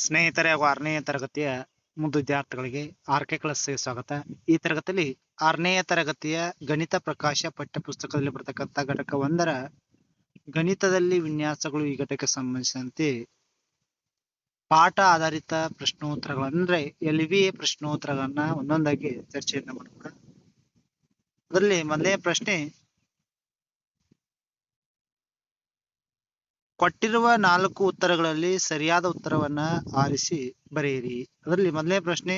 ಸ್ನೇಹಿತರೆ, ಹಾಗೂ ಆರನೇ ತರಗತಿಯ ವಿದ್ಯಾರ್ಥಿಗಳಿಗೆ ಆರ್ ಕೆ ಕ್ಲಾಸ್ಗೆ ಸ್ವಾಗತ. ಈ ತರಗತಿಯಲ್ಲಿ ಆರನೇ ತರಗತಿಯ ಗಣಿತ ಪ್ರಕಾಶ ಪಠ್ಯ ಪುಸ್ತಕದಲ್ಲಿ ಬರ್ತಕ್ಕಂಥ ಘಟಕ ಒಂದರ ಗಣಿತದಲ್ಲಿ ವಿನ್ಯಾಸಗಳು ಈ ಘಟಕಕ್ಕೆ ಸಂಬಂಧಿಸಿದಂತೆ ಪಾಠ ಆಧಾರಿತ ಪ್ರಶ್ನೋತ್ತರಗಳಂದ್ರೆ ಎಲ್ ವಿ ಎ ಪ್ರಶ್ನೋತ್ತರಗಳನ್ನ ಒಂದೊಂದಾಗಿ ಚರ್ಚೆಯನ್ನ ಮಾಡೋಣ ಅದರಲ್ಲಿ ಮೊದಲನೇ ಪ್ರಶ್ನೆ ಕೊಟ್ಟಿರುವ ನಾಲ್ಕು ಉತ್ತರಗಳಲ್ಲಿ ಸರಿಯಾದ ಉತ್ತರವನ್ನ ಆರಿಸಿ ಬರೆಯಿರಿ. ಅದರಲ್ಲಿ ಮೊದಲನೇ ಪ್ರಶ್ನೆ,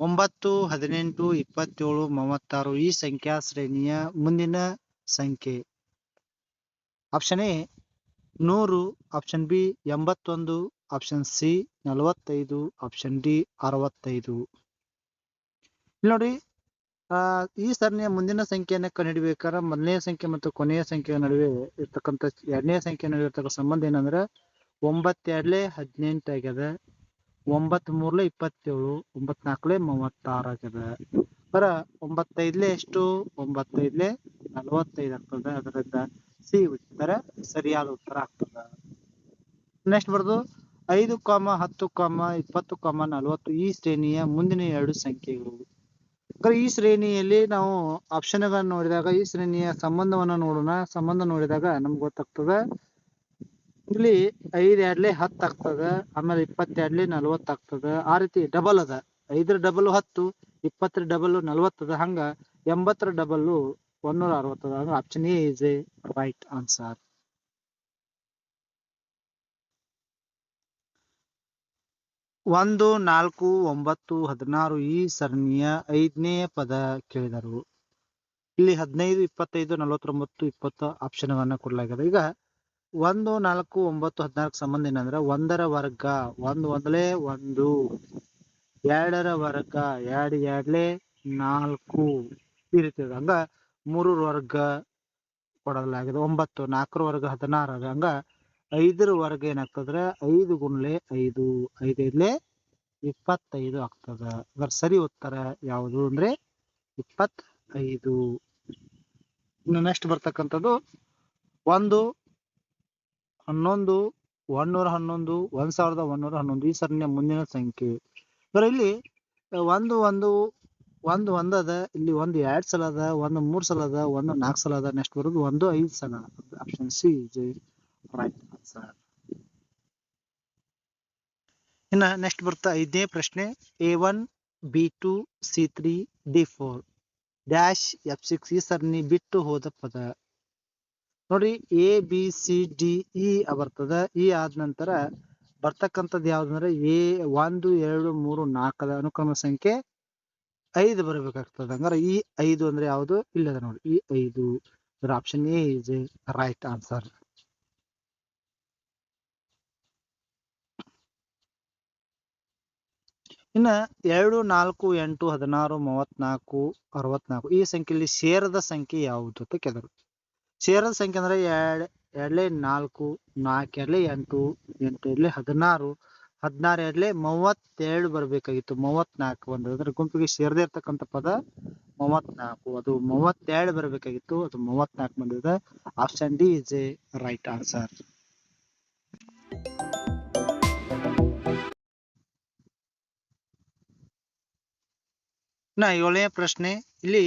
ಒಂಬತ್ತು, ಹದಿನೆಂಟು, ಇಪ್ಪತ್ತೇಳು, ಮೂವತ್ತಾರು ಈ ಸಂಖ್ಯಾ ಶ್ರೇಣಿಯ ಮುಂದಿನ ಸಂಖ್ಯೆ. ಆಪ್ಷನ್ ಎ ನೂರು ಆಪ್ಷನ್ ಬಿ ಎಂಬತ್ತೊಂದು ಆಪ್ಷನ್ ಸಿ ನಲವತ್ತೈದು ಆಪ್ಷನ್ ಡಿ ಅರವತ್ತೈದು. ನೋಡಿ ಆ, ಈ ಸರಣಿಯ ಮುಂದಿನ ಸಂಖ್ಯೆಯನ್ನು ಕಂಡುಹಿಡಿಬೇಕಾದ್ರೆ ಮೊದಲನೇ ಸಂಖ್ಯೆ ಮತ್ತು ಕೊನೆಯ ಸಂಖ್ಯೆಯ ನಡುವೆ ಇರ್ತಕ್ಕಂಥ ಎರಡನೇ ಸಂಖ್ಯೆ ನಡುವೆ ಇರ್ತಕ್ಕ ಸಂಬಂಧ ಏನಂದ್ರೆ ಒಂಬತ್ತೆರಡ್ಲೆ ಹದಿನೆಂಟು ಆಗ್ಯದ ಒಂಬತ್ ಮೂರ್ಲೆ ಇಪ್ಪತ್ತೇಳು ಒಂಬತ್ ನಾಲ್ಕಲೆ ಮೂವತ್ತಾರು ಆಗ್ಯದ. ಬರ, ಒಂಬತ್ತೈದ್ಲೆ ಎಷ್ಟು? ಒಂಬತ್ತೈದ್ಲೆ ನಲವತ್ತೈದು ಆಗ್ತದ. ಅದರಿಂದ ಸಿ ಉತ್ತರ ಸರಿಯಾದ ಉತ್ತರ ಆಗ್ತದ. ನೆಕ್ಸ್ಟ್ ಬರ್ದು, ಐದು ಕಾಮ ಹತ್ತು ಕಾಮ ಇಪ್ಪತ್ತು ಕಾಮ ನಲವತ್ತು ಈ ಶ್ರೇಣಿಯ ಮುಂದಿನ ಎರಡು ಸಂಖ್ಯೆಗಳು. ಈ ಶ್ರೇಣಿಯಲ್ಲಿ ನಾವು ಆಪ್ಷನ್ ಗಳನ್ನ ನೋಡಿದಾಗ ಈ ಶ್ರೇಣಿಯ ಸಂಬಂಧವನ್ನ ನೋಡೋಣ. ಸಂಬಂಧ ನೋಡಿದಾಗ ನಮ್ಗೆ ಗೊತ್ತಾಗ್ತದ. ಇಲ್ಲಿ ಐದ್ ಎರಡ್ಲೆ ಹತ್ತ್ ಆಗ್ತದ, ಆಮೇಲೆ ಇಪ್ಪತ್ತೆರಡ್ಲೆ ನಲವತ್ತ್ ಆಗ್ತದ. ಆ ರೀತಿ ಡಬಲ್ ಅದ. ಐದರ ಡಬಲ್ ಹತ್ತು, ಇಪ್ಪತ್ತರ ಡಬಲ್ ನಲವತ್ತದ ಹಂಗ ಎಂಬತ್ತರ ಡಬಲ್ ಒನ್ನೂರ ಅರವತ್ತದ option A is a right answer ಒಂದು, ನಾಲ್ಕು, ಒಂಬತ್ತು, ಹದಿನಾರು ಈ ಸರಣಿಯ ಐದನೇ ಪದ ಕೇಳಿದರು. ಇಲ್ಲಿ ಹದಿನೈದು, ಇಪ್ಪತ್ತೈದು, ನಲವತ್ತೊಂಬತ್ತು, ಇಪ್ಪತ್ತು ಆಪ್ಷನ್ ಗಳನ್ನ ಕೊಡಲಾಗಿದೆ. ಈಗ ಒಂದು, ನಾಲ್ಕು, ಒಂಬತ್ತು ಹದಿನಾಲ್ಕು ಸಂಬಂಧ ಏನಂದ್ರೆ ಒಂದರ ವರ್ಗ, ಒಂದು ಒಂದಲೇ ಒಂದು, ಎರಡರ ವರ್ಗ, ಎರಡು ಎರಡ್ಲೆ ನಾಲ್ಕು ಈ ರೀತಿ ಹಂಗ ಮೂರರ ವರ್ಗ ಕೊಡಲಾಗಿದೆ. ಒಂಬತ್ತು, ನಾಲ್ಕರ ವರ್ಗ ಹದಿನಾರು. ಹಂಗ ಐದರ ವರ್ಗ ಏನಾಗ್ತದ್ರೆ ಐದು ಗುಣ್ಲೆ ಐದು, ಐದೈದ್ಲೆ ಇಪ್ಪತ್ತೈದು ಆಗ್ತದ. ಅದರ ಸರಿ ಉತ್ತರ ಯಾವುದು ಅಂದ್ರೆ ಇಪ್ಪತ್ತೈದು. ಇನ್ನು ನೆಕ್ಸ್ಟ್ ಬರ್ತಕ್ಕಂಥದ್ದು ಒಂದು, ಹನ್ನೊಂದು, ಒಂದೂರ ಹನ್ನೊಂದು ಒಂದ್ ಸಾವಿರದ ಒಂದೂರ ಹನ್ನೊಂದು ಈ ಸರಣಿಯ ಮುಂದಿನ ಸಂಖ್ಯೆ. ಬರ ಇಲ್ಲಿ ಒಂದು ಒಂದು ಒಂದು ಒಂದದ ಇಲ್ಲಿ ಒಂದು ಎರಡ್ ಸಲ ಅದ, ಒಂದು ಮೂರ್ ಸಲ ಅದ, ಒಂದು ನಾಲ್ಕು ಸಲ ಅದ ನೆಕ್ಸ್ಟ್ ಬರೋದು ಒಂದು ಐದು ಸಲ. ಆಪ್ಷನ್ ಸಿ ರೈಟ್ ಆನ್ಸರ್ ಇನ್ನ ನೆಕ್ಸ್ಟ್ ಬರ್ತಾ ಐದನೇ ಪ್ರಶ್ನೆ A one B two C three D four dash F six ಈ ಸರಣಿ ಬಿಟ್ಟು ಹೋದ ಪದ. ನೋಡಿ A B C D E ಬರ್ತದ. ಇ ಆದ ನಂತರ ಬರ್ತಕ್ಕಂಥದ್ದು ಯಾವ್ದಂದ್ರೆ ಎ ಒಂದು, ಎರಡು, ಮೂರು, ನಾಲ್ಕದ ಅನುಕ್ರಮ ಸಂಖ್ಯೆ ಐದು ಬರಬೇಕಾಗ್ತದ. ಹಂಗಾರೆ ಈ ಐದು ಅಂದ್ರೆ ಯಾವುದು? ಇಲ್ಲದ ನೋಡಿ, ಈ ಐದು. Option A is a right answer ಇನ್ನ ಎರಡು, ನಾಲ್ಕು, ಎಂಟು, ಹದಿನಾರು ಮೂವತ್ನಾಲ್ಕು ಅರವತ್ನಾಲ್ಕು ಈ ಸಂಖ್ಯೆಯಲ್ಲಿ ಸೇರದ ಸಂಖ್ಯೆ ಯಾವುದು ಅಂತ ಕೇಳಿದ್ರು. ಸೇರದ ಸಂಖ್ಯೆ ಅಂದ್ರೆ ಎರಡ್, ಎರಡ್ಲೆ ನಾಲ್ಕು ನಾಲ್ಕು, ಎರಡ್ಲೆ ಎಂಟು ಎಂಟು, ಎರಡ್ಲೆ ಹದಿನಾರು ಹದಿನಾರು, ಎರಡ್ಲೆ ಮೂವತ್ತೆರಡು ಬರ್ಬೇಕಾಗಿತ್ತು. ಮೂವತ್ನಾಲ್ಕು ಒಂದು. ಅದ್ರ ಗುಂಪಿಗೆ ಸೇರದೇ ಇರ್ತಕ್ಕಂಥ ಪದ ಮೂವತ್ನಾಲ್ಕು ಅದು ಮೂವತ್ತೆರಡು ಬರ್ಬೇಕಾಗಿತ್ತು. ಅದು ಮೂವತ್ನಾಲ್ಕು ಬಂದಿದೆ. Option D is a right answer. ಇನ್ನ ಏಳನೇ ಪ್ರಶ್ನೆ, ಇಲ್ಲಿ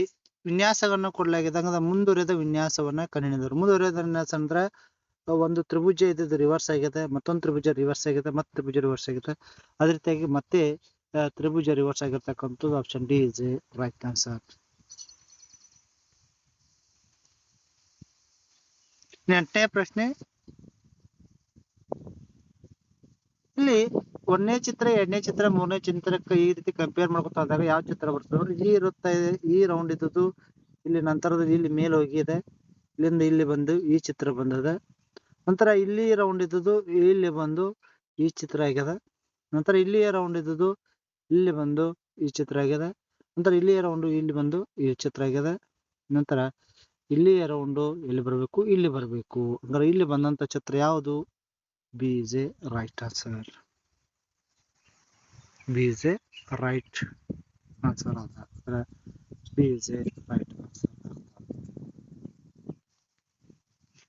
ವಿನ್ಯಾಸವನ್ನು ಕೊಡಲಾಗಿದೆ. ಹಂಗದ ಮುಂದುವರೆದ ವಿನ್ಯಾಸವನ್ನ ಕಂಡುಹಿಡಿದರು ಮುಂದುವರೆದ ವಿನ್ಯಾಸ ಅಂದ್ರೆ, ಒಂದು ತ್ರಿಭುಜ ಇದ್ದದ್ದು ರಿವರ್ಸ್ ಆಗಿದೆ, ಮತ್ತೊಂದು ತ್ರಿಭುಜ ರಿವರ್ಸ್ ಆಗಿದೆ ಮತ್ತೆ ತ್ರಿಭುಜ ರಿವರ್ಸ್ ಆಗಿದೆ. ಅದೇ ರೀತಿಯಾಗಿ ಮತ್ತೆ ತ್ರಿಭುಜ ರಿವರ್ಸ್ ಆಗಿರ್ತಕ್ಕಂಥದ್ದು option D is right answer ಎಂಟನೇ ಪ್ರಶ್ನೆ. ಇಲ್ಲಿ ಒಂದನೇ ಚಿತ್ರ, ಎರಡನೇ ಚಿತ್ರ, ಮೂರನೇ ಚಿತ್ರಕ್ಕೆ ಈ ರೀತಿ ಕಂಪೇರ್ ಮಾಡ್ಕೊತಾ ಹೋದಾಗ ಯಾವ ಚಿತ್ರ ಬರ್ತದೆ ನೋಡಿ ಇಲ್ಲಿ ಇದೆ ಈ ರೌಂಡ್ ಇದ್ದದ್ದು, ಇಲ್ಲಿ ನಂತರದ ಇಲ್ಲಿ ಮೇಲೆ ಹೋಗಿದೆ. ಇಲ್ಲಿಂದ ಇಲ್ಲಿ ಬಂದು ಈ ಚಿತ್ರ ಬಂದದ. ನಂತರ ಇಲ್ಲಿ ರೌಂಡ್ ಇದ್ದದ್ದು, ಇಲ್ಲಿ ಬಂದು ಈ ಚಿತ್ರ ಆಗ್ಯದ. ನಂತರ ಇಲ್ಲಿ ರೌಂಡ್ ಇದ್ದದ್ದು, ಇಲ್ಲಿ ಬಂದು ಈ ಚಿತ್ರ ಆಗ್ಯದ. ನಂತರ ಇಲ್ಲಿ ರೌಂಡ್ ಇಲ್ಲಿ ಬಂದು ಈ ಚಿತ್ರ ಆಗ್ಯದ. ನಂತರ ಇಲ್ಲಿ ರೌಂಡ್ ಇಲ್ಲಿ ಬರಬೇಕು ಇಲ್ಲಿ ಬರಬೇಕು. ಅಂದ್ರೆ ಇಲ್ಲಿ ಬಂದಂತ ಚಿತ್ರ ಯಾವುದು? B is a right answer B is a right answer ಅದ B is a right answer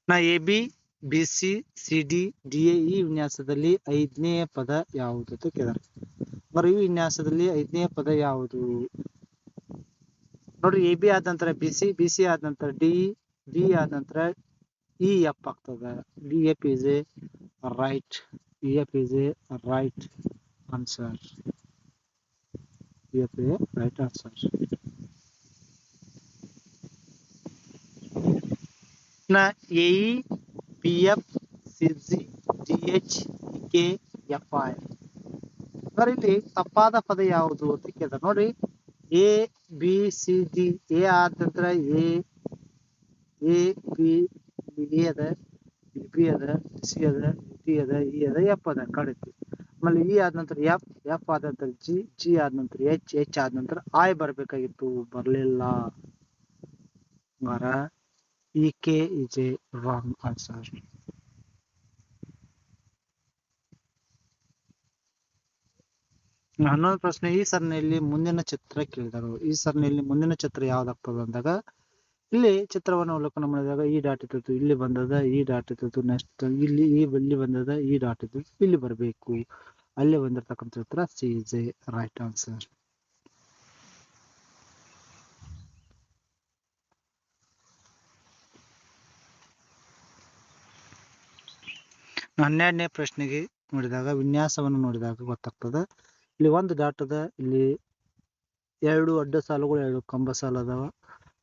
ನಾ A B B C C D D A ಈ ವಿನ್ಯಾಸದಲ್ಲಿ ಐದನೇ ಪದ ಯಾವುದು ಅಂತ ಕೇಳಿದಾರೆ. మరి ಈ ವಿನ್ಯಾಸದಲ್ಲಿ ಐದನೇ ಪದ ಯಾವುದು? ನೋಡ್ರಿ ಎ ಬಿ ಆದ ನಂತರ ಬಿ ಸಿ ಬಿ ಸಿ ಆದ ನಂತರ ಡಿ ಡಿ ಆದ ನಂತರ ಇ ಎಫ್ ಆಗ್ತದ. D F is a right E F is a right answer E F a right ಆನ್ಸರ್ನ A P F C G D H K F I ನೋಡಿ ಇಲ್ಲಿ ತಪ್ಪಾದ ಪದ ಯಾವುದು ಅಂತ ಕೇಳಿದಾರೆ ನೋಡ್ರಿ A B C D A ಆದ ನಂತರ ಎ ಎ ಬಿ ಎ ಅದ ಬಿ ಅದ ಸಿ ಅದ ಡಿ ಅದ ಇ ಅದ ಎಫ್ ಅದ ಕಡಿತಿ ಆಮೇಲೆ ಇ ಆದ ನಂತರ ಎಫ್ ಎಫ್ ಆದ ನಂತರ ಜಿ ಜಿ ಆದ ನಂತರ ಎಚ್ ಎಚ್ ಆದ ನಂತರ ಐ ಬರ್ಬೇಕಾಗಿತ್ತು. ಬರ್ಲಿಲ್ಲ. ಮರ E K is a wrong answer ಹನ್ನೊಂದು ಪ್ರಶ್ನೆ, ಈ ಸರಣಿಯಲ್ಲಿ ಮುಂದಿನ ಚಿತ್ರ ಕೇಳಿದರು. ಈ ಸರಣಿಯಲ್ಲಿ ಮುಂದಿನ ಚಿತ್ರ ಯಾವ್ದಾಗ್ತದೆ ಅಂದಾಗ ಇಲ್ಲಿ ಚಿತ್ರವನ್ನು ಅವಲೋಕನ ಮಾಡಿದಾಗ ಈ ಡಾಟ್ ಇತ್ತು ಇಲ್ಲಿ ಬಂದದ, ಈ ಡಾಟ್ ಇತ್ತು ನೆಕ್ಸ್ಟ್ ಇಲ್ಲಿ, ಈ ಇಲ್ಲಿ ಬಂದದ, ಈ ಡಾಟ್ ಇತ್ತು ಇಲ್ಲಿ ಬರಬೇಕು. ಅಲ್ಲಿ ಬಂದಿರತಕ್ಕಂಥ ಉತ್ತರ C is a right answer ಹನ್ನೆರಡನೇ ಪ್ರಶ್ನೆಗೆ ನೋಡಿದಾಗ, ವಿನ್ಯಾಸವನ್ನು ನೋಡಿದಾಗ ಗೊತ್ತಾಗ್ತದ. ಇಲ್ಲಿ ಒಂದು ಅದ, ಇಲ್ಲಿ ಎರಡು ಅಡ್ಡ ಸಾಲುಗಳು, ಎರಡು ಕಂಬ ಸಾಲು ಅದಾವ.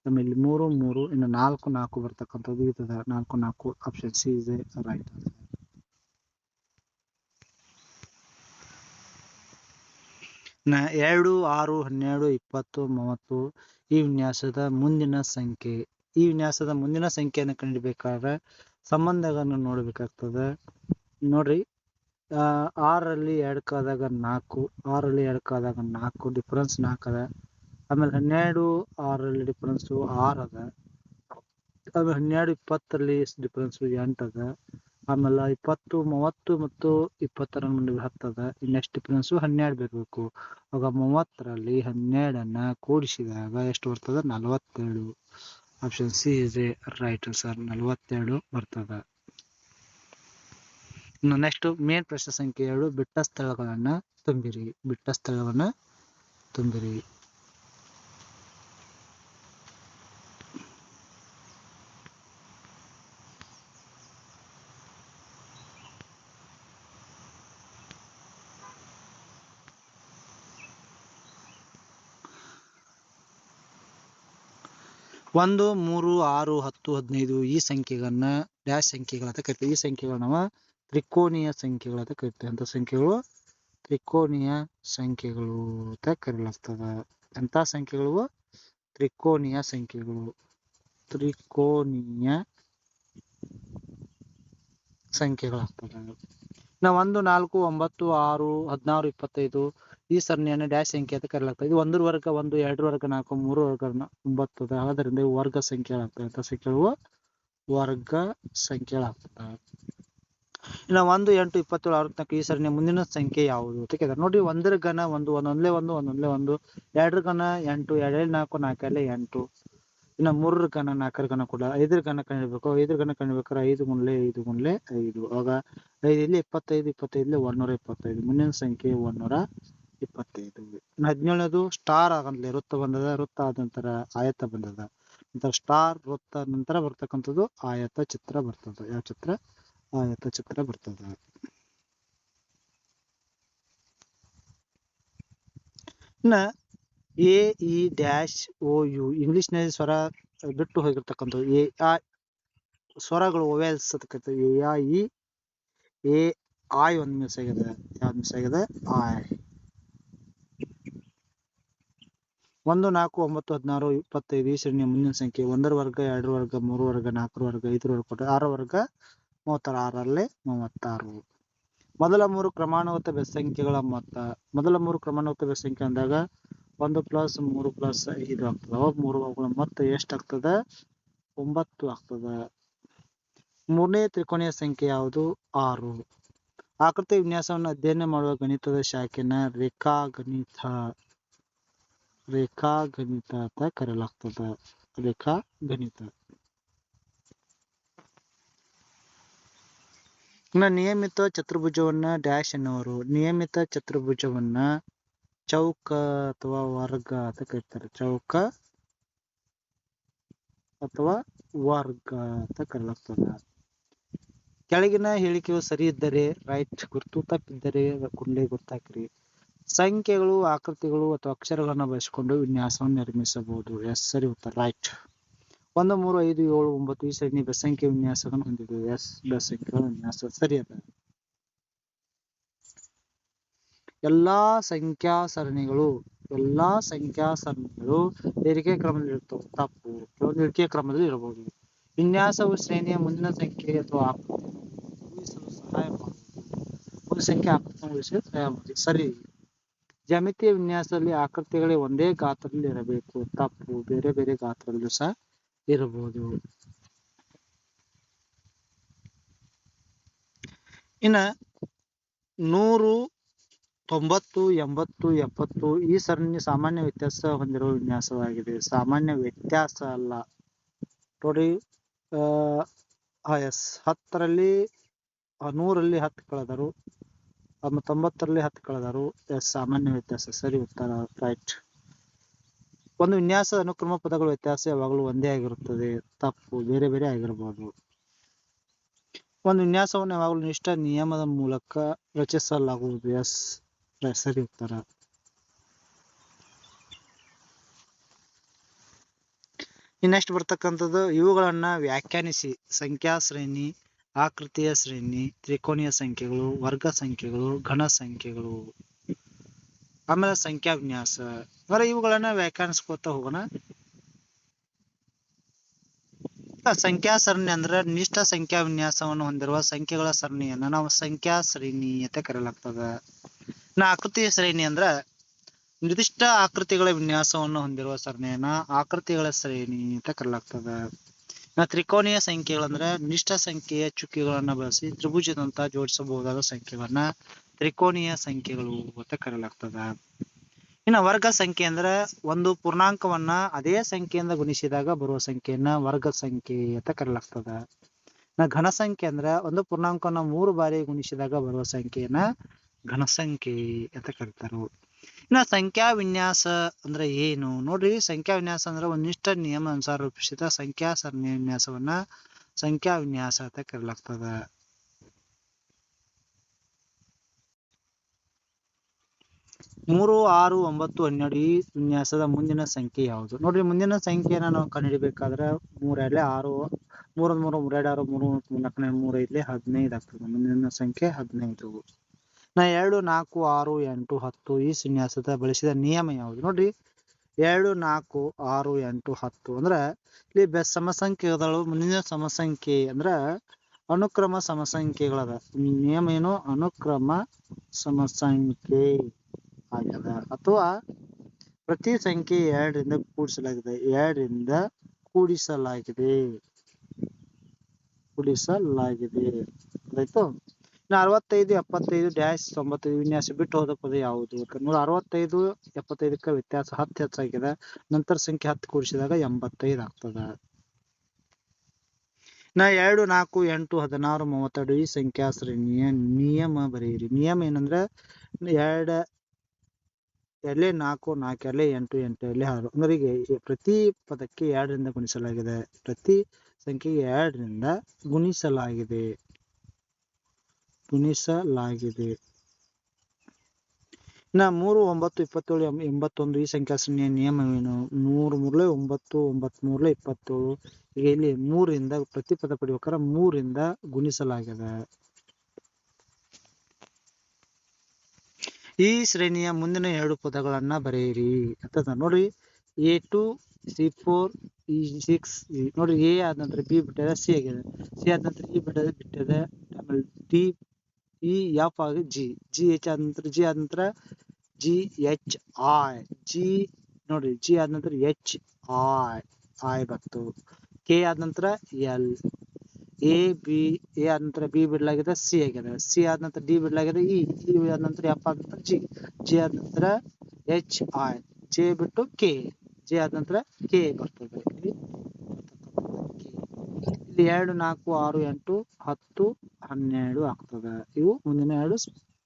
ಆಮೇಲೆ ಮೂರು ಮೂರು, ಇನ್ನು ನಾಲ್ಕು ನಾಲ್ಕು ಬರ್ತಕ್ಕಂಥದ್ದು ಇರ್ತದೆ. ನಾಲ್ಕು ನಾಲ್ಕು ಆಪ್ಷನ್ ಸಿ ಇಸ್ ರೈಟ್ ನಾ ಎರಡು, ಆರು, ಹನ್ನೆರಡು, ಇಪ್ಪತ್ತು, ಮೂವತ್ತು ಈ ವಿನ್ಯಾಸದ ಮುಂದಿನ ಸಂಖ್ಯೆ. ಈ ವಿನ್ಯಾಸದ ಮುಂದಿನ ಸಂಖ್ಯೆಯನ್ನು ಕಂಡುಹಿಡಿಬೇಕಾದ್ರೆ ಸಂಬಂಧಗಳನ್ನು ನೋಡಬೇಕಾಗ್ತದೆ. ನೋಡ್ರಿ ಆರಲ್ಲಿ ಆರಲ್ಲಿ ಕಾದಾಗ ನಾಲ್ಕು ಆರಲ್ಲಿ ಕಾದಾಗ ನಾಲ್ಕು ಡಿಫರೆನ್ಸ್ ನಾಲ್ಕದ ಆಮೇಲೆ ಹನ್ನೆರಡು ಆರಲ್ಲಿ ಡಿಫರೆನ್ಸ್ ಆರು ಅದ. ಆಮೇಲೆ ಹನ್ನೆರಡು, ಇಪ್ಪತ್ತರಲ್ಲಿ ಡಿಫರೆನ್ಸ್ ಎಂಟು ಅದ. ಆಮೇಲೆ ಇಪ್ಪತ್ತು, ಮೂವತ್ತು ಮತ್ತು ಇಪ್ಪತ್ತರ ನಡುವೆ ಹತ್ತದ ನೆಕ್ಸ್ಟ್ ಡಿಫರೆನ್ಸ್ ಹನ್ನೆರಡು ಬರಬೇಕು. ಆಗ ಮೂವತ್ತರಲ್ಲಿ ಹನ್ನೆರಡನ್ನ ಕೂಡಿಸಿದಾಗ ಎಷ್ಟು ಬರ್ತದ? ನಲವತ್ತೇಳು. Option C is a right sir ನಲವತ್ತೇಳು ಬರ್ತದ. ಇನ್ನು ನೆಕ್ಸ್ಟ್ ಮೇನ್ ಪ್ರಶ್ನೆ ಸಂಖ್ಯೆ ಎರಡು. ಬಿಟ್ಟ ಸ್ಥಳಗಳನ್ನ ತುಂಬಿರಿ. ಬಿಟ್ಟ ಸ್ಥಳವನ್ನ ತುಂಬಿರಿ. ಒಂದು, ಮೂರು, ಆರು, ಹತ್ತು, ಹದಿನೈದು ಈ ಸಂಖ್ಯೆಗಳನ್ನ ಡ್ಯಾಶ್ ಸಂಖ್ಯೆಗಳಂತ ಕರಿತೀವಿ. ಈ ಸಂಖ್ಯೆಗಳು ನಾವು ತ್ರಿಕೋನೀಯ ಸಂಖ್ಯೆಗಳಂತ ಕರಿತೀವಿ. ಅಂತ ಸಂಖ್ಯೆಗಳು ತ್ರಿಕೋನೀಯ ಸಂಖ್ಯೆಗಳು ಅಂತ ಕರೆಯಲಾಗ್ತದ ಅಂತ ಸಂಖ್ಯೆಗಳು ತ್ರಿಕೋನೀಯ ಸಂಖ್ಯೆಗಳು. ತ್ರಿಕೋನೀಯ ಸಂಖ್ಯೆಗಳಾಗ್ತದೆ. ನಾವು ಒಂದು, ನಾಲ್ಕು, ಒಂಬತ್ತು, ಆರು, ಹದಿನಾರು, ಇಪ್ಪತ್ತೈದು ಈ ಸರಣಿಯನ್ನು ಡ್ಯಾಶ್ ಸಂಖ್ಯೆ ಅಂತ ಕರೆಯಲಾಗ್ತದೆ. ಇದು ಒಂದರ ವರ್ಗ, ಒಂದು ಎರಡರ ವರ್ಗ, ನಾಲ್ಕು, ಮೂರು ವರ್ಗ, ಒಂಬತ್ತು ಆದ್ದರಿಂದ ಇವು ವರ್ಗ ಸಂಖ್ಯೆಗಳಾಗ್ತವೆ ಅಂತ ಸಂಖ್ಯೆಗಳು ವರ್ಗ ಸಂಖ್ಯೆಗಳಾಗ್ತದೆ ಇನ್ನು ಒಂದು, ಎಂಟು, ಇಪ್ಪತ್ತೇಳು, ಅರವತ್ನಾಲ್ಕು ಈ ಸರಣಿಯ ಮುಂದಿನ ಸಂಖ್ಯೆ ಯಾವುದು ಅಂತ ಕೇಳಿದ್ರೆ ನೋಡಿ, ಒಂದರ ಘನ ಒಂದು ಒಂದೊಂದೇ ಒಂದು ಒಂದೊಂದೇ ಒಂದು, ಎರಡರ ಘನ ಎಂಟು, ಎರಡೇ ನಾಲ್ಕು ನಾಲ್ಕಲ್ಲೇ ಎಂಟು. ಇನ್ನು ಮೂರರ ಘನ, ನಾಲ್ಕರ ಘನ ಕೂಡ ಐದರ ಘನ ಕಂಡಿಡ್ಬೇಕು ಐದರ ಘನ ಕಂಡಿಡ್ಬೇಕಾದ್ರೆ ಐದು ಗುಣ್ಲೆ ಐದು ಗುಣ್ಲೆ ಐದು. ಆಗ ಐದು ಇಲ್ಲಿ ಇಪ್ಪತ್ತೈದು ಇಪ್ಪತ್ತೈದು ಒಂದೂರ ಇಪ್ಪತ್ತೈದು. ಮುಂದಿನ ಸಂಖ್ಯೆ ಒಂದೂರ ಇಪ್ಪತ್ತೈದು. ಹದಿನೇಳನೇದು ಸ್ಟಾರ್ ಆಗಂದ್ಲೆ ವೃತ್ತ ಬಂದದ, ವೃತ್ತ ಆದ ನಂತರ ಆಯತ ಬಂದದ. ನಂತರ ಸ್ಟಾರ್ ವೃತ್ತ ನಂತರ ಬರ್ತಕ್ಕಂಥದ್ದು ಆಯತ ಚಿತ್ರ ಬರ್ತದ. ಯಾವ ಚಿತ್ರ? ಆಯತ ಚಿತ್ರ ಬರ್ತದ. ಇನ್ನ A, E, dash, O, U ಇಂಗ್ಲಿಷ್ನಲ್ಲಿ ಸ್ವರ ಬಿಟ್ಟು ಹೋಗಿರ್ತಕ್ಕಂಥದ್ದು. ಎ, ಆ, ಸ್ವರಗಳು ಕರಿತೀವಿ ಎ, ಆ, ಇ, ಎ, ಆಯ್ ಒಂದು ಮಿಸ್ ಆಗಿದೆ ಯಾವ್ದು ಮಿಸ್ ಆಗಿದೆ ಆಯ್. ಒಂದು ನಾಲ್ಕು, ಒಂಬತ್ತು, ಹದಿನಾರು, ಇಪ್ಪತ್ತೈದು ಈ ಶ್ರೇಣಿಯ ಮುಂದಿನ ಸಂಖ್ಯೆ ಒಂದರ ವರ್ಗ ಎರಡರ ವರ್ಗ, ಮೂರು ವರ್ಗ ನಾಲ್ಕರ ವರ್ಗ ಐದರ ವರ್ಗ ಕೊಟ್ಟರೆ ಆರ ವರ್ಗ, ಮೂವತ್ತಾರು ಆರಲ್ಲೇ ಮೂವತ್ತಾರು. ಮೊದಲ ಮೂರು ಕ್ರಮಾನುಗತ ಬೆಸಂಖ್ಯೆಗಳ ಮೊತ್ತ. ಮೊದಲ ಮೂರು ಕ್ರಮಾನುಗತ ಬೆಸಂಖ್ಯೆ ಅಂದಾಗ ಒಂದು ಪ್ಲಸ್ ಮೂರು ಪ್ಲಸ್ ಐದು ಆಗ್ತದೆ. ಮೂರು ಅವುಗಳ ಮೊತ್ತ ಎಷ್ಟಾಗ್ತದ ಒಂಬತ್ತು ಆಗ್ತದ. ಮೂರನೇ ತ್ರಿಕೋನೀಯ ಸಂಖ್ಯೆ ಯಾವುದು? ಆರು. ಆಕೃತಿ ವಿನ್ಯಾಸವನ್ನು ಅಧ್ಯಯನ ಮಾಡುವ ಗಣಿತದ ಶಾಖೆನ ರೇಖಾಗಣಿತ. ರೇಖಾಗಣಿತ ಅಂತ ಕರೆಯಲಾಗ್ತದ. ರೇಖಾಗಣಿತ ಇನ್ನ ನಿಯಮಿತ ಚತುರ್ಭುಜವನ್ನ ಡ್ಯಾಶ್ ಎನ್ನುವರು ನಿಯಮಿತ ಚತುರ್ಭುಜವನ್ನ ಚೌಕ ಅಥವಾ ವರ್ಗ ಅಂತ ಕರೀತಾರೆ. ಚೌಕ ಅಥವಾ ವರ್ಗ ಅಂತ ಕರೆಯಲಾಗ್ತದ. ಕೆಳಗಿನ ಹೇಳಿಕೆಯು ಸರಿ ಇದ್ದರೆ ರೈಟ್ ಗುರುತು ತಪ್ಪಿದ್ದರೆ ಕುಂಡ್ಲೆ ಗುರ್ತಾಕ್ರಿ ಸಂಖ್ಯೆಗಳು, ಆಕೃತಿಗಳು ಅಥವಾ ಅಕ್ಷರಗಳನ್ನು ಬಳಸಿಕೊಂಡು ವಿನ್ಯಾಸವನ್ನು ನಿರ್ಮಿಸಬಹುದು. ಎಸ್ ಸರಿ, ಉತ್ತರ. ರೈಟ್ ಒಂದು, ಮೂರು, ಐದು, ಏಳು, ಒಂಬತ್ತು, ಈ ಸರಣಿ ಬೆಸಂಖ್ಯೆ ವಿನ್ಯಾಸವನ್ನು ಹೊಂದಿದೆ ಎಸ್ ಬೆಸಂಖ್ಯೆಗಳ ವಿನ್ಯಾಸ. ಸರಿ, ಅದ. ಎಲ್ಲಾ ಸಂಖ್ಯಾ ಸರಣಿಗಳು ಎಲ್ಲಾ ಸಂಖ್ಯಾ ಸರಣಿಗಳು ಏರಿಕೆ ಕ್ರಮದಲ್ಲಿ ಇರ್ತವೆ. ತಪ್ಪು. ಏರಿಕೆ ಕ್ರಮದಲ್ಲಿ ಇರಬಹುದು. ವಿನ್ಯಾಸವು ಶ್ರೇಣಿಯ ಮುಂದಿನ ಸಂಖ್ಯೆ ಅಥವಾ ಆಕೃತಿಯನ್ನು ಸಹಾಯ ಮಾಡುವುದು. ಒಂದು ಸಂಖ್ಯೆ ಆಕೃತಿಯನ್ನು ಸರಿ. ಜ್ಯಾಮಿತೀಯ ವಿನ್ಯಾಸದಲ್ಲಿ ಆಕೃತಿಗಳೇ ಒಂದೇ ಗಾತ್ರದಲ್ಲಿ ಇರಬೇಕು ತಪ್ಪು, ಬೇರೆ ಬೇರೆ ಗಾತ್ರದಲ್ಲೂ ಸಹ ಇರಬಹುದು. ಇನ್ನ ನೂರು, ತೊಂಬತ್ತು, ಎಂಬತ್ತು, ಎಪ್ಪತ್ತು ಈ ಸರಣಿ ಸಾಮಾನ್ಯ ವ್ಯತ್ಯಾಸ ಹೊಂದಿರುವ ವಿನ್ಯಾಸವಾಗಿದೆ. ಸಾಮಾನ್ಯ ವ್ಯತ್ಯಾಸ ಅಲ್ಲ. ನೋಡಿ, ಆ ಎಸ್. ಹತ್ತರಲ್ಲಿ ನೂರಲ್ಲಿ ಹತ್ತು ಕಳೆದರು. ತೊಂಬತ್ತರಲ್ಲಿ ಹತ್ತು ಕಳೆದರು ಎಸ್, ಸಾಮಾನ್ಯ ವ್ಯತ್ಯಾಸ. ಸರಿ, ಉತ್ತರ. ರೈಟ್ ಒಂದು ವಿನ್ಯಾಸ ಅನುಕ್ರಮ ಪದಗಳ ವ್ಯತ್ಯಾಸ ಯಾವಾಗಲೂ ಒಂದೇ ಆಗಿರುತ್ತದೆ. ತಪ್ಪು, ಬೇರೆ ಬೇರೆ ಆಗಿರಬಹುದು ಒಂದು ವಿನ್ಯಾಸವನ್ನು ಯಾವಾಗಲೂ ನಿಷ್ಠ ನಿಯಮದ ಮೂಲಕ ರಚಿಸಲಾಗುವುದು. ಎಸ್ ಸರಿ, ಉತ್ತರ. ಇನ್ನೆಷ್ಟು ಬರ್ತಕ್ಕಂಥದ್ದು ಇವುಗಳನ್ನ ವ್ಯಾಖ್ಯಾನಿಸಿ. ಸಂಖ್ಯಾ ಶ್ರೇಣಿ ಆಕೃತಿಯ ಶ್ರೇಣಿ, ತ್ರಿಕೋನೀಯ ಸಂಖ್ಯೆಗಳು, ವರ್ಗ ಸಂಖ್ಯೆಗಳು, ಘನ ಸಂಖ್ಯೆಗಳು. ಆಮೇಲೆ ಸಂಖ್ಯಾ ವಿನ್ಯಾಸ ಅಂದ್ರೆ ಇವುಗಳನ್ನ ವ್ಯಾಖ್ಯಾನಿಸ್ಕೋತ ಹೋಗೋಣ. ಸಂಖ್ಯಾ ಸರಣಿ ಅಂದ್ರೆ ನಿಷ್ಠ ಸಂಖ್ಯಾ ವಿನ್ಯಾಸವನ್ನು ಹೊಂದಿರುವ ಸಂಖ್ಯೆಗಳ ಸರಣಿಯನ್ನ ನಾವು ಸಂಖ್ಯಾ ಶ್ರೇಣಿ ಅಂತ ಕರೆಯಲಾಗ್ತದ. ನಾ ಆಕೃತಿಯ ಶ್ರೇಣಿ ಅಂದ್ರ ನಿರ್ದಿಷ್ಟ ಆಕೃತಿಗಳ ವಿನ್ಯಾಸವನ್ನು ಹೊಂದಿರುವ ಸರಣಿಯನ್ನ ಆಕೃತಿಗಳ ಶ್ರೇಣಿ ಅಂತ ಕರೆಯಲಾಗ್ತದ. ಇನ್ನು ತ್ರಿಕೋನೀಯ ಸಂಖ್ಯೆಗಳಂದ್ರೆ ನಿಷ್ಠ ಸಂಖ್ಯೆಯ ಚುಕ್ಕಿಗಳನ್ನ ಬಳಸಿ ತ್ರಿಭುಜದಂತ ಜೋಡಿಸಬಹುದಾದ ಸಂಖ್ಯೆಗಳನ್ನ ತ್ರಿಕೋನೀಯ ಸಂಖ್ಯೆಗಳು ಅಂತ ಕರೆಯಲಾಗ್ತದ. ಇನ್ನ ವರ್ಗ ಸಂಖ್ಯೆ ಅಂದ್ರೆ ಒಂದು ಪೂರ್ಣಾಂಕವನ್ನ ಅದೇ ಸಂಖ್ಯೆಯಿಂದ ಗುಣಿಸಿದಾಗ ಬರುವ ಸಂಖ್ಯೆಯನ್ನ ವರ್ಗ ಸಂಖ್ಯೆ ಅಂತ ಕರೆಯಲಾಗ್ತದ. ನಾ ಘನ ಸಂಖ್ಯೆ ಅಂದ್ರೆ ಒಂದು ಪೂರ್ಣಾಂಕವನ್ನ ಮೂರು ಬಾರಿ ಗುಣಿಸಿದಾಗ ಬರುವ ಸಂಖ್ಯೆಯನ್ನ ಘನ ಸಂಖ್ಯೆ ಅಂತ ಕರೀತಾರು. ಇನ್ನ ಸಂಖ್ಯಾ ವಿನ್ಯಾಸ ಅಂದ್ರೆ ಏನು? ನೋಡ್ರಿ, ಸಂಖ್ಯಾ ವಿನ್ಯಾಸ ಅಂದ್ರೆ ಒಂದಿಷ್ಟ ನಿಯಮ ಅನುಸಾರ ರೂಪಿಸಿದ ಸಂಖ್ಯಾ ಸರಣಿ ವಿನ್ಯಾಸವನ್ನ ಸಂಖ್ಯಾ ವಿನ್ಯಾಸ ಅಂತ ಕರೆಯಲಾಗ್ತದ ಮೂರು, ಆರು, ಒಂಬತ್ತು, ಹನ್ನೆರಡು ಈ ವಿನ್ಯಾಸದ ಮುಂದಿನ ಸಂಖ್ಯೆ ಯಾವುದು? ನೋಡ್ರಿ, ಮುಂದಿನ ಸಂಖ್ಯೆನ ನಾವು ಕಂಡುಹಿಡಿಬೇಕಾದ್ರೆ ಮೂರಲ್ಲಿ ಆರು ಮೂರ, ಮೂರು ಮೂರೆರಡು ಆರು, ಮೂರು ನಾಲ್ಕನೇ ಮೂರ್ ಐದ್ಲೆ ಹದಿನೈದು ಆಗ್ತದೆ. ಮುಂದಿನ ಸಂಖ್ಯೆ ಹದಿನೈದು. ನಾ ಎರಡು, ನಾಲ್ಕು, ಆರು, ಎಂಟು, ಹತ್ತು ಈ ಸನ್ಯಾಸದ ಬಳಸಿದ ನಿಯಮ ಯಾವುದು? ನೋಡ್ರಿ. ಎರಡು, ನಾಲ್ಕು, ಆರು, ಎಂಟು, ಹತ್ತು ಅಂದ್ರ ಇಲ್ಲಿ ಬೆಸ್ ಸಮಸಂಖ್ಯೆಗಳು ಮುಂದಿನ ಸಮಸಂಖ್ಯೆ ಅಂದ್ರ ಅನುಕ್ರಮ ಸಮಸಂಖ್ಯೆಗಳದ. ನಿಯಮ ಏನು? ಅನುಕ್ರಮ ಸಮಸಂಖ್ಯೆ ಆಗ್ಯದ. ಅಥವಾ ಪ್ರತಿ ಸಂಖ್ಯೆ ಎರಡರಿಂದ ಕೂಡಿಸಲಾಗಿದೆ. ಎರಡರಿಂದ ಕೂಡಿಸಲಾಗಿದೆ. ಕೂಡಿಸಲಾಗಿದೆ. ಆಯ್ತು ಅರವತ್ತೈದು ಎಪ್ಪತ್ತೈದು, ಡ್ಯಾಶ್ ತೊಂಬತ್ತೈದು ವಿನ್ಯಾಸ ಬಿಟ್ಟು ಹೋದ ಪದ ಯಾವುದು? ನೂರ ಅರವತ್ತೈದು ಎಪ್ಪತ್ತೈದಕ್ಕೆ ವ್ಯತ್ಯಾಸ ಹತ್ತು ಹೆಚ್ಚಾಗಿದೆ. ನಂತರ ಸಂಖ್ಯೆ ಹತ್ತು ಕೂಡಿಸಿದಾಗ ಎಂಬತ್ತೈದು ಆಗ್ತದ. ನಾ ಎರಡು, ನಾಲ್ಕು, ಎಂಟು, ಹದಿನಾರು, ಮೂವತ್ತೆರಡು ಈ ಸಂಖ್ಯಾ ಶ್ರೇಣಿಯ ನಿಯಮ ಬರೆಯಿರಿ. ನಿಯಮ ಏನಂದ್ರೆ ಎರಡ ಎಲೆ ನಾಲ್ಕು ನಾಲ್ಕು ಎಲೆ ಎಂಟು ಎಂಟು ಎಲೆ ಆರು. ಅಂದ್ರೆ ಪ್ರತಿ ಪದಕ್ಕೆ ಎರಡರಿಂದ ಗುಣಿಸಲಾಗಿದೆ. ಪ್ರತಿ ಸಂಖ್ಯೆಗೆ ಎರಡರಿಂದ ಗುಣಿಸಲಾಗಿದೆ. ಗುಣಿಸಲಾಗಿದೆ. ಇನ್ನ ಮೂರು, ಒಂಬತ್ತು, ಇಪ್ಪತ್ತೇಳು ಎಂಬತ್ತೊಂದು ಈ ಸಂಖ್ಯಾ ಶ್ರೇಣಿಯ ನಿಯಮವೇನು? ಮೂರು, ಮೂರ್ಲೆ, ಒಂಬತ್ತು ಒಂಬತ್ತು ಮೂರ್ಲೆ, ಇಪ್ಪತ್ತೇಳು ಈಗ ಇಲ್ಲಿ ಮೂರಿಂದ ಪ್ರತಿ ಪದ ಪಡಿಬೇಕಾದ್ರೆ ಮೂರಿಂದ ಗುಣಿಸಲಾಗಿದೆ ಈ ಶ್ರೇಣಿಯ ಮುಂದಿನ ಎರಡು ಪದಗಳನ್ನ ಬರೆಯಿರಿ. ಅಂತ ನೋಡ್ರಿ. A two C four, E six ನೋಡ್ರಿ ಎ ಆದ ನಂತರ ಬಿ ಬಿಟ್ಟದ ಸಿ ಆಗಿದೆ ಸಿ ಆದ ನಂತರ ಇ ಬಿಟ್ಟದ ಬಿಟ್ಟದ ಆಮೇಲೆ ಡಿ ಇ ಎಫ್ ಆಗಿ ಜಿ ಜಿ ಎಚ್ ಆದ ನಂತರ ಜಿ ಆದ ನಂತರ ಜಿ ಎಚ್ ಐ ಜಿ ನೋಡ್ರಿ ಜಿ ಆದ ನಂತರ ಎಚ್ ಐ ಆಯ್ ಬಂತು ಕೆ ಆದ ನಂತರ ಎಲ್ ಎ ಬಿ ಎ ಆದ ನಂತರ ಬಿ ಬಿಡ್ಲಾಗಿದೆ ಸಿ ಆಗಿದೆ ಸಿ ಆದ ನಂತರ ಡಿ ಬಿಡ್ಲಾಗಿದೆ ಇ ಇ ಆದ ನಂತರ ಎಫ್ ಆದ ನಂತರ ಜಿ ಜಿ ಆದ ನಂತರ ಎಚ್ ಐ ಜೆ ಬಿಟ್ಟು ಕೆ ಜೆ ಆದ ನಂತರ ಕೆ ಬರ್ತದೆ. ಇಲ್ಲಿ ಎರಡು ನಾಲ್ಕು ಆರು ಎಂಟು ಹತ್ತು ಹನ್ನೆರಡು ಆಗ್ತದ. ಇವು ಮುಂದಿನ ಎರಡು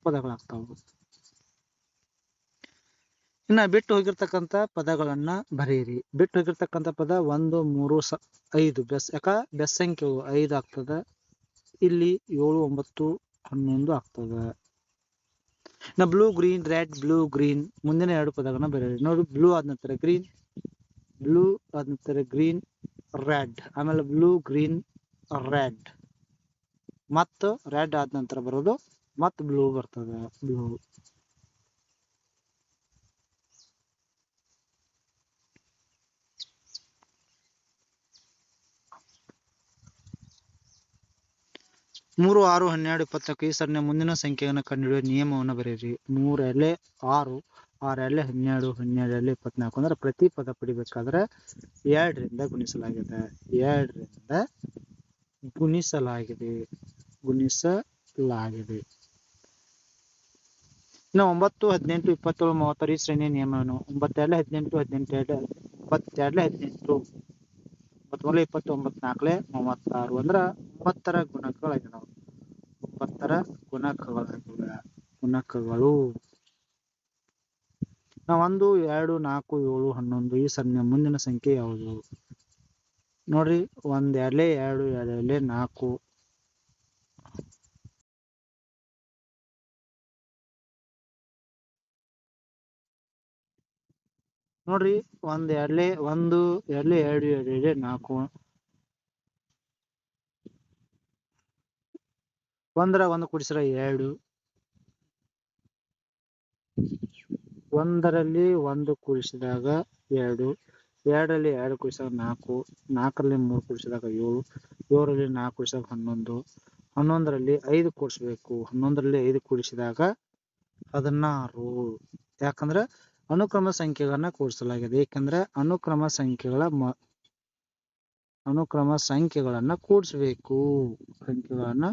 ಪದಗಳಾಗ್ತಾವ. ಇನ್ನ ಬಿಟ್ಟು ಹೋಗಿರ್ತಕ್ಕಂಥ ಪದಗಳನ್ನ ಬರೀರಿ ಬಿಟ್ಟು ಹೋಗಿರ್ತಕ್ಕಂಥ ಪದ ಒಂದು, ಮೂರು, ಸ, ಐದು. ಬೆಸ್, ಯಾಕ? ಬೆಸ್ ಸಂಖ್ಯೆವು ಐದು ಆಗ್ತದ. ಇಲ್ಲಿ ಏಳು, ಒಂಬತ್ತು, ಹನ್ನೊಂದು ಆಗ್ತದ. ಇನ್ನ blue, green, red, blue, green ಮುಂದಿನ ಎರಡು ಪದಗಳನ್ನ ಬರೀರಿ ನೋಡಿ, ಬ್ಲೂ ಆದ ನಂತರ ಗ್ರೀನ್, ಬ್ಲೂ ಆದ ನಂತರ ಗ್ರೀನ್, ರೆಡ್. ಆಮೇಲೆ ಬ್ಲೂ, ಗ್ರೀನ್, ರೆಡ್. ಮತ್ತು ರೆಡ್ ಆದ ನಂತರ ಬರೋದು, ಮತ್ತು ಬ್ಲೂ ಬರ್ತದೆ ಬ್ಲೂ ಮೂರು, ಆರು, ಹನ್ನೆರಡು, ಇಪ್ಪತ್ತಕ್ಕೆ ಈ ಸರಣಿಯ ಮುಂದಿನ ಸಂಖ್ಯೆಯನ್ನು ಕಂಡುಹಿಡಿಯುವ ನಿಯಮವನ್ನು ಬರೆಯಿರಿ. ಮೂರು, ಎಲೆ, ಆರು ಆರು, ಎಲೆ, ಹನ್ನೆರಡು ಹನ್ನೆರಡು, ಎಲೆ, ಇಪ್ಪತ್ನಾಲ್ಕು ಅಂದ್ರೆ ಪ್ರತಿ ಪದ ಪಡಿಬೇಕಾದ್ರೆ ಎರಡರಿಂದ ಗುಣಿಸಲಾಗಿದೆ. ಎರಡರಿಂದ ಗುಣಿಸಲಾಗಿದೆ. ಗುಣಿಸಲಾಗಿದೆ. ಇನ್ನು ಒಂಬತ್ತು, ಹದಿನೆಂಟು, ಇಪ್ಪತ್ತೇಳು, ಮೂವತ್ತಾರು ಈ ಶ್ರೇಣಿಯ ನಿಯಮವನ್ನು ಒಂಬತ್ತೆರಡು, ಹದಿನೆಂಟು ಹದಿನೆಂಟು ಎರಡು ಇಪ್ಪತ್ತೆರಡು, ಹದಿನೆಂಟು ಇಪ್ಪತ್ಮೂರು ಇಪ್ಪತ್ತು ಒಂಬತ್ತು ನಾಲ್ಕಲೆ ಮೂವತ್ತಾರು ಅಂದ್ರ ಒಂಬತ್ತರ ನಾವು ಒಂಬತ್ತರ ಗುಣಕಗಳಾಗಿವೆ ಗುಣಕಗಳು. ನಾವು ಒಂದು ಎರಡು, ನಾಲ್ಕು, ಏಳು, ಹನ್ನೊಂದು ಈ ಸಣ್ಣ ಮುಂದಿನ ಸಂಖ್ಯೆ ಯಾವುದು? ನೋಡ್ರಿ ಒಂದ್ ಎಲೆ, ಎರಡು ಎಲೆ, ನಾಲ್ಕು. ನೋಡ್ರಿ ಒಂದ್ ಎಲೆ, ಒಂದು ಎಲೆ ಎರಡು ಎರಡು ಎಲೆ, ನಾಲ್ಕು. ಒಂದರ ಒಂದು ಕುಡಿಸ್ರ ಎರಡು. ಒಂದರಲ್ಲಿ ಒಂದು ಕೂಡಿಸಿದಾಗ ಎರಡು. ಎರಡರಲ್ಲಿ ಎರಡು ಕೂಡಿಸಿದಾಗ ನಾಲ್ಕು, ನಾಲ್ಕರಲ್ಲಿ ಮೂರು ಕೂಡಿಸಿದಾಗ ಏಳು, ಏಳರಲ್ಲಿ ನಾಲ್ಕು ಕೂಡಿಸಿದಾಗ ಹನ್ನೊಂದು, ಹನ್ನೊಂದರಲ್ಲಿ ಐದು ಕೂಡಿಸ್ಬೇಕು, ಹನ್ನೊಂದರಲ್ಲಿ ಐದು ಕೂಡಿಸಿದಾಗ ಹದಿನಾರು. ಯಾಕಂದ್ರೆ ಅನುಕ್ರಮ ಸಂಖ್ಯೆಗಳನ್ನ ಕೂಡಿಸಲಾಗಿದೆ ಏಕೆಂದ್ರೆ ಅನುಕ್ರಮ ಸಂಖ್ಯೆಗಳ ಮ, ಅನುಕ್ರಮ ಸಂಖ್ಯೆಗಳನ್ನ ಕೂಡಿಸ್ಬೇಕು. ಸಂಖ್ಯೆಗಳನ್ನ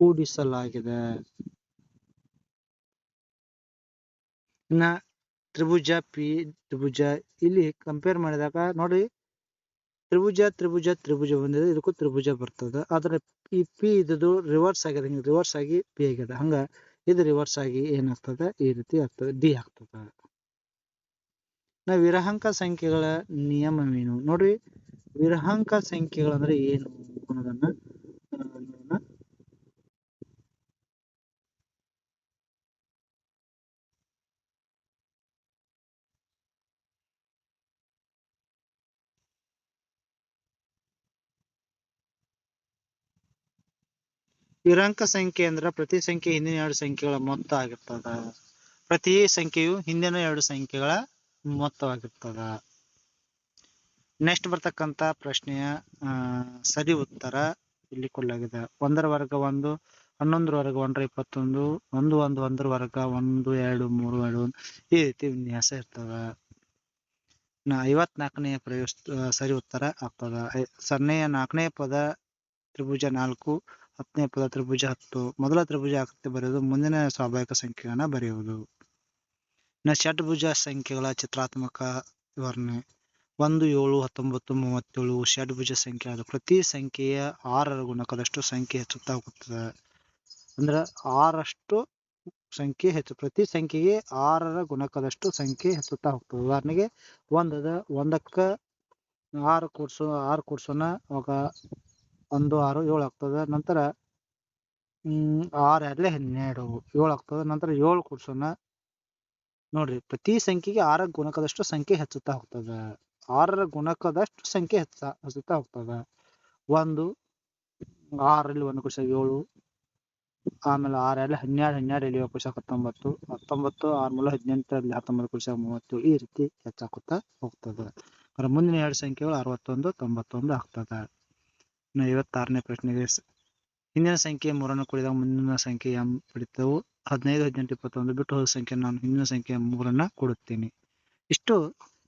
ಕೂಡಿಸಲಾಗಿದೆ. ಇನ್ನ ತ್ರಿಭುಜ ಪಿ, ತ್ರಿಭುಜ ಇಲ್ಲಿ ಕಂಪೇರ್ ಮಾಡಿದಾಗ ನೋಡಿ, ತ್ರಿಭುಜ ತ್ರಿಭುಜ ತ್ರಿಭುಜ ಬಂದಿದೆ, ಇದಕ್ಕೂ ತ್ರಿಭುಜ ಬರ್ತದೆ. ಆದ್ರೆ ಈ ಪಿ ಇದ್ದು ರಿವರ್ಸ್ ಆಗಿದೆ, ಹಿಂಗೆ ರಿವರ್ಸ್ ಆಗಿ ಪಿ ಆಗಿದೆ. ಹಂಗ ಇದು ರಿವರ್ಸ್ ಆಗಿ ಏನಾಗ್ತದೆ? ಈ ರೀತಿ ಆಗ್ತದೆ ಡಿ ಆಗ್ತದೆ. ನಾ ವಿರಹಾಂಕ ಸಂಖ್ಯೆಗಳ ನಿಯಮವೇನು? ನೋಡ್ರಿ ವಿರಹಾಂಕ ಸಂಖ್ಯೆಗಳಂದ್ರೆ ಏನು ಅನ್ನೋದನ್ನ ನೋಡೋಣ. ಸಂಖ್ಯೆ ಅಂದ್ರ ಪ್ರತಿ ಸಂಖ್ಯೆ ಹಿಂದಿನ ಎರಡು ಸಂಖ್ಯೆಗಳ ಮೊತ್ತ ಆಗಿರ್ತದ. ಪ್ರತಿ ಸಂಖ್ಯೆಯು ಹಿಂದಿನ ಎರಡು ಸಂಖ್ಯೆಗಳ ಮೊತ್ತವಾಗಿರ್ತದ. ನೆಕ್ಸ್ಟ್ ಬರ್ತಕ್ಕಂತ ಪ್ರಶ್ನೆಯ ಸರಿ ಉತ್ತರ ಇಲ್ಲಿ ಕೊಡಲಾಗಿದೆ. ಒಂದರ ವರ್ಗ ಒಂದು, ಹನ್ನೊಂದರ ವರ್ಗ ಒಂದರ ಇಪ್ಪತ್ತೊಂದು, ಒಂದು ಒಂದು ಒಂದರ ವರ್ಗ ಒಂದು, ಎರಡು, ಮೂರು, ಎರಡು ಈ ರೀತಿ ವಿನ್ಯಾಸ ಇರ್ತದ. ನಾ ಐವತ್ನಾಲ್ಕನೆಯ ಪ್ರಯೋಗ ಸರಿ ಉತ್ತರ ಆಗ್ತದ. ಸೊನ್ನೆಯ ನಾಲ್ಕನೇ ಪದ ತ್ರಿಭುಜ ನಾಲ್ಕು ಹತ್ತನೇ ಪದ ತ್ರಿಭುಜ ಹತ್ತು, ಮೊದಲ ತ್ರಿಭುಜ ಆಕೃತಿ ಬರೆಯುವುದು ಮುಂದಿನ ಸ್ವಾಭಾವಿಕ ಸಂಖ್ಯೆಗಳನ್ನ ಬರೆಯುವುದು. ಇನ್ನು ಷಡ್ಭುಜ ಸಂಖ್ಯೆಗಳ ಚಿತ್ರಾತ್ಮಕ ವಿವರಣೆ. ಒಂದು, ಏಳು, ಹತ್ತೊಂಬತ್ತು, ಮೂವತ್ತೇಳು ಷಡ್ಭುಜ ಸಂಖ್ಯೆ ಅದು ಪ್ರತಿ ಸಂಖ್ಯೆಯ ಆರರ ಗುಣಕದಷ್ಟು ಸಂಖ್ಯೆ ಹೆಚ್ಚುತ್ತಾ ಹೋಗುತ್ತದೆ. ಅಂದ್ರ ಆರಷ್ಟು ಸಂಖ್ಯೆ ಹೆಚ್ಚು, ಪ್ರತಿ ಸಂಖ್ಯೆಗೆ ಆರರ ಗುಣಕದಷ್ಟು ಸಂಖ್ಯೆ ಹೆಚ್ಚುತ್ತಾ ಹೋಗ್ತದೆ. ಉದಾಹರಣೆಗೆ ಒಂದದ ಒಂದಕ್ಕ ಆರು ಕೂಡ್ಸೋ, ಆರು ಕೂಡ್ಸೋಣ, ಅವಾಗ ಒಂದು ಆರು ಏಳು ಆಗ್ತದೆ. ನಂತರ ಆರು ಎರಡ್ಲೆ ಹನ್ನೆರಡು ಏಳು ಆಗ್ತದೆ. ನಂತರ ಏಳು ಕೂಡ್ಸೋಣ. ನೋಡ್ರಿ, ಪ್ರತಿ ಸಂಖ್ಯೆಗೆ ಆರ ಗುಣಕದಷ್ಟು ಸಂಖ್ಯೆ ಹೆಚ್ಚುತ್ತಾ ಹೋಗ್ತದೆ. ಆರರ ಗುಣಕದಷ್ಟು ಸಂಖ್ಯೆ ಹೆಚ್ಚ, ಹೆಚ್ಚುತ್ತಾ ಹೋಗ್ತದೆ. ಒಂದು, ಆರಲ್ಲಿ ಒಂದು ಕೂಡಿಸಾಗ ಏಳು. ಆಮೇಲೆ ಆರ ಎರಡ್ಲೆ ಹನ್ನೆರಡು ಹನ್ನೆರಡು ಇಲ್ಲಿ ಕೂಡಿಸಾಗ ಹತ್ತೊಂಬತ್ತು. ಹತ್ತೊಂಬತ್ತು, ಆರ್ ಮೂಲ ಹದಿನೆಂಟರಲ್ಲಿ ಹತ್ತೊಂಬತ್ತು ಕೂಡಿಸಾಗ ಮೂವತ್ತು. ಈ ರೀತಿ ಹೆಚ್ಚಾಗುತ್ತಾ ಹೋಗ್ತದೆ. ಮುಂದಿನ ಎರಡು ಸಂಖ್ಯೆಗಳು ಅರವತ್ತೊಂದು, ತೊಂಬತ್ತೊಂದು ಆಗ್ತದೆ. ಇನ್ನು ಐವತ್ತಾರನೇ ಪ್ರಶ್ನೆಗೆ ಹಿಂದಿನ ಸಂಖ್ಯೆ ಮೂರನ್ನು ಕೂಡಿದಾಗ ಮುಂದಿನ ಸಂಖ್ಯೆ ಎಂ ಪಡಿತವು ಹದಿನೈದು, ಹದಿನೆಂಟು, ಇಪ್ಪತ್ತೊಂದು ಬಿಟ್ಟು ಹೋದ ಸಂಖ್ಯೆ ನಾನು ಹಿಂದಿನ ಸಂಖ್ಯೆ ಮೂರನ್ನ ಕೊಡುತ್ತೇನೆ. ಇಷ್ಟು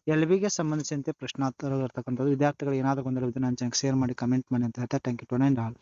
ಎಲ್ ಬಿಗೆ ಸಂಬಂಧಿಸಿದಂತೆ ಪ್ರಶ್ನಾರ್ಥಗಳು ಇರ್ತಕ್ಕಂಥದ್ದು. ವಿದ್ಯಾರ್ಥಿಗಳು ಏನಾದರೂ ಗೊಂದಲವಿದ್ದರೆ ಚಾನಲ್ ಶೇರ್ ಮಾಡಿ ಕಮೆಂಟ್ ಮಾಡಿ ಅಂತ ಹೇಳ್ತಾ ಥ್ಯಾಂಕ್ ಯು ಟು ಆಲ್